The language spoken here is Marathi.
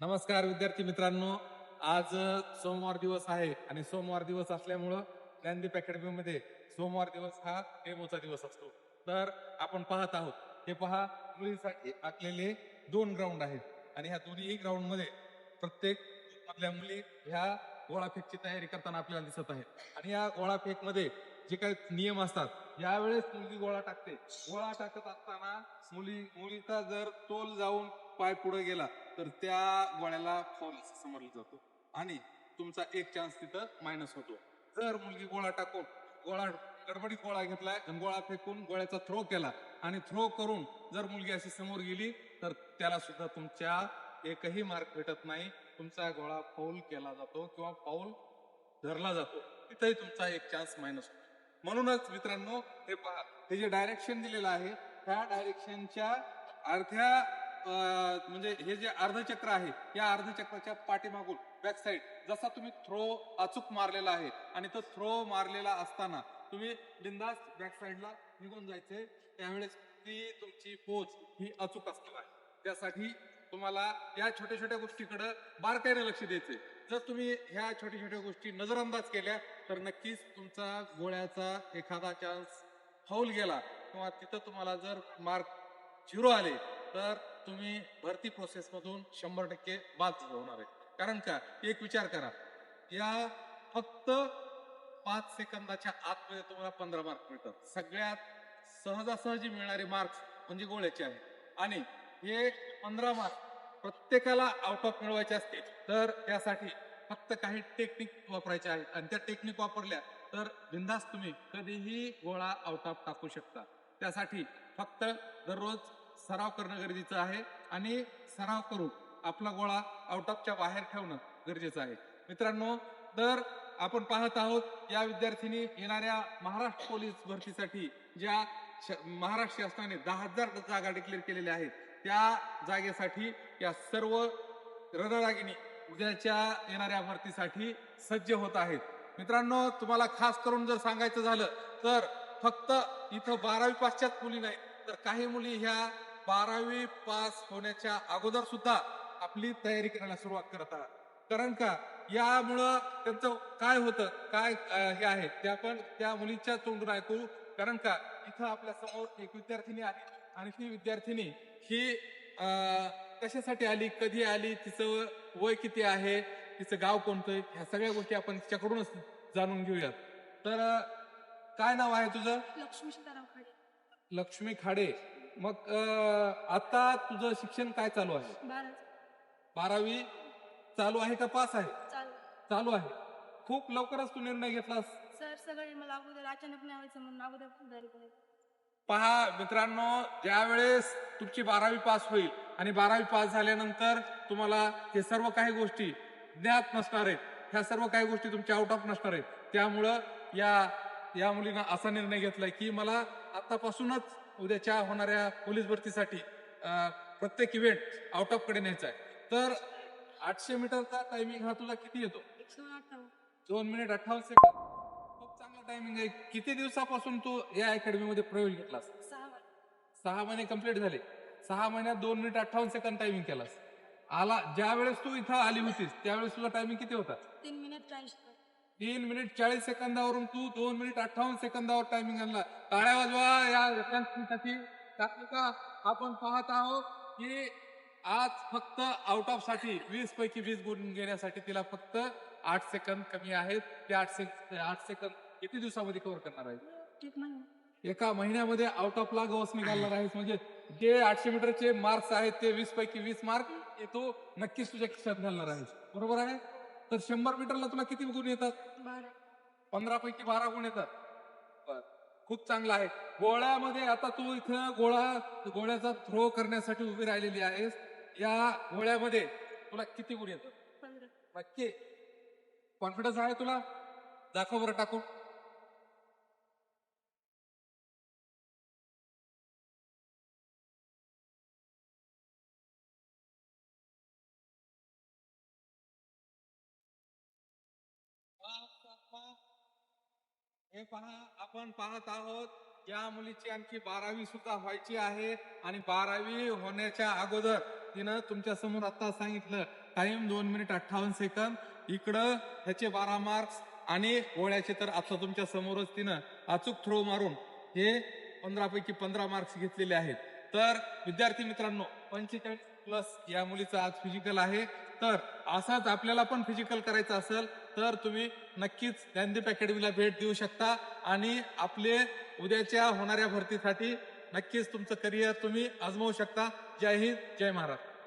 नमस्कार विद्यार्थी मित्रांनो. आज सोमवार दिवस आहे आणि सोमवार दिवस असल्यामुळं ज्ञानदीप अकॅडमीमध्ये सोमवार दिवस हा डेमोचा दिवस असतो. तर आपण पाहत आहोत. हे पहा मुलींसाठी आखलेले दोन ग्राउंड आहेत आणि ह्या दोन्ही ग्राउंडमध्ये प्रत्येक मधल्या मुली ह्या गोळाफेकची तयारी करताना आपल्याला दिसत आहे आणि या गोळाफेकमध्ये जे काही नियम असतात यावेळेस मुलगी गोळा टाकते. गोळा टाकत असताना मुली मुलीचा जर तोल जाऊन पाय पुढे गेला तर त्या गोळ्याला फॉल समजलं जातो. आणि तुमचा एक चान्स तिथं मायनस होतो. जर मुलगी गोळा टाकून गोळा गडबडीत गोळा घेतलाय आणि गोळा फेकून गोळ्याचा थ्रो केला आणि थ्रो करून जर मुलगी अशी समोर गेली तर त्याला सुद्धा तुमच्या एकही मार्क भेटत नाही. तुमचा गोळा फाऊल केला जातो किंवा फाऊल धरला जातो. तिथेही तुमचा एक चान्स मायनस होतो. म्हणूनच मित्रांनो हे पहा हे जे डायरेक्शन दिलेलं आहे त्या डायरेक्शनच्या अर्ध्या म्हणजे हे जे अर्धचक्र आहे या अर्धचक्राच्या पाठीमागून बॅक साईड जसा तुम्ही थ्रो अचूक मारलेला आहे आणि तो थ्रो मारलेला असताना तुम्ही बिंदास बॅक साईडला निघून जायचे. त्यावेळेस ती तुमची पोच ही अचूक असणार आहे. त्यासाठी तुम्हाला या छोट्या छोट्या गोष्टीकडे बारकाईने लक्ष द्यायचे जर तुम्ही ह्या छोट्या छोट्या गोष्टी नजरअंदाज केल्या तर नक्कीच तुमचा गोळ्याचा एखादा चान्स फाऊल गेला. किंवा तिथं तुम्हाला जर मार्क झिरो आले तर तुम्ही भरती प्रोसेस मधून शंभर टक्के बाद होणार आहे. कारण का? एक विचार करा. या फक्त पाच सेकंदाच्या आतमध्ये तुम्हाला पंधरा मार्क मिळतात. सगळ्यात सहजासहजी मिळणारे मार्क्स म्हणजे गोळ्याचे आहे आणि हे पंधरा मार्क प्रत्येकाला आउट ऑफ मिळवायचे असते. तर त्यासाठी फक्त काही टेक्निक वापरायचे आहेत. आणि त्या टेक्निक वापरल्या तर बिंदास तुम्ही कधीही गोळा आउट ऑफ टाकू शकता. त्यासाठी फक्त दररोज सराव करणं गरजेचं आहे आणि सराव करून आपला गोळा आउट ऑफच्या बाहेर ठेवणं गरजेचं आहे. मित्रांनो तर आपण पाहत आहोत या विद्यार्थिनी येणाऱ्या महाराष्ट्र पोलीस भरतीसाठी ज्या श- महाराष्ट्र शासनाने दहा हजार जागा डिक्लेअर केलेल्या आहेत त्या जागेसाठी या सर्व रणरागिणी उद्याच्या येणाऱ्या भरतीसाठी सज्ज होत आहेत. मित्रांनो तुम्हाला खास करून जर सांगायचं झालं तर फक्त इथं बारावी पाश्चात मुली नाही तर काही मुली ह्या बारावी पास होण्याच्या अगोदर सुद्धा आपली तयारी करायला सुरुवात करत आहात कारण का? यामुळं त्यांचं काय होतं? काय हे आहे? ते आपण त्या मुलीच्या तोंडून ऐकू कारण का? इथं आपल्यासमोर एक विद्यार्थिनी आली. आणि ती विद्यार्थिनी ही कशासाठी आली? कधी आली? तिचं वय किती आहे? तिचं गाव कोणतं ह्या सगळ्या गोष्टी आपण तिच्याकडूनच जाणून घेऊयात. तर काय नाव आहे तुझं? लक्ष्मी खाडे. लक्ष्मी खाडे. मग आता तुझं शिक्षण काय चालू आहे? बारा बारावी चालू आहे का पास आहे? चालू. चालू आहे. खूप लवकरच तू निर्णय घेतलास. सर सगळे मला अगोदर अचानक नाही म्हणून अगोदर पहा मित्रांनो ज्या वेळेस तुमची बारावी पास होईल आणि बारावी पास झाल्यानंतर तुम्हाला हे सर्व काही गोष्टी ज्ञात नसणार आहेत. ह्या सर्व काही गोष्टी तुमच्या आउट ऑफ नसणार आहेत. त्यामुळं या या मुलीनं असा निर्णय घेतलाय की मला आतापासूनच उद्याच्या होणाऱ्या पोलीस भरतीसाठी प्रत्येक इव्हेंट आउट ऑफकडे न्यायचा आहे. तर आठशे मीटरचा टायमिंग हा तुला किती येतो? दोन मिनिट अठ्ठावन्न सेकंद खूप चांगला टायमिंग आहे. किती दिवसापासून तू या अकॅडमी मध्ये प्रवेश घेतलास? सहा महिने. कंप्लीट झाले. सहा महिन्यात दोन मिनिट अठ्ठावन्न सेकंद टायमिंग केलास. आला ज्या वेळेस तू इथं आली होतीस त्यावेळेस तुझा टायमिंग किती होता? तीन मिनिट. तीन मिनिट चाळीस सेकंदावरून तू दोन मिनिट अठ्ठावन्न सेकंदावर टायमिंग आणला. टाळ्या वाजवा या विद्यार्थ्यांसाठी कारण का? आपण पाहत आहोत की आज फक्त आउट ऑफसाठी वीस पैकी वीस गुण घेण्यासाठी तिला फक्त आठ सेकंद कमी आहेत. ते आठ सेक आठ सेकंद किती दिवसामध्ये कव्हर करणार आहे? एक महिना एका महिन्यामध्ये आउट ऑफ ला गवस निघालणार आहेस. म्हणजे जे आठशे मीटरचे मार्क्स आहेत ते वीस पैकी वीस मार्क तू नक्कीच तुझ्या खिशात घालणार आहेस. बरोबर आहे? तर शंभर मीटरला तुला किती गुण येतात? पंधरा पैकी बारा गुण येतात. खूप चांगला आहे. गोळ्यामध्ये आता तू इथं गोळा गोळ्याचा थ्रो करण्यासाठी उभी राहिलेली आहेस. या गोळ्यामध्ये तुला किती गुण येतात? नक्की. कॉन्फिडन्स आहे तुला? दाखव बरं टाकून. हे पहा आपण पाहत आहोत या मुलीची आणखी बारावी सुद्धा व्हायची आहे आणि बारावी होण्याच्या अगोदर तिनं तुमच्यासमोर आता सांगितलं टाइम दोन मिनिट अठ्ठावन्न सेकंद इकडं ह्याचे बारा मार्क्स आणि गोळ्याचे तर आता तुमच्या समोरच तिनं अचूक थ्रो मारून हे पंधरापैकी पंधरा मार्क्स घेतलेले आहेत. तर विद्यार्थी मित्रांनो पंचेचाळीस प्लस या मुलीचं आज फिजिकल आहे. तर असाच आपल्याला पण फिजिकल करायचं असेल तर तुम्ही नक्कीच ज्ञानदीप अकॅडमीला भेट देऊ शकता आणि आपले उद्याच्या होणाऱ्या भरतीसाठी नक्कीच तुमचं करिअर तुम्ही आजमावू शकता. जय हिंद जय महाराष्ट्र.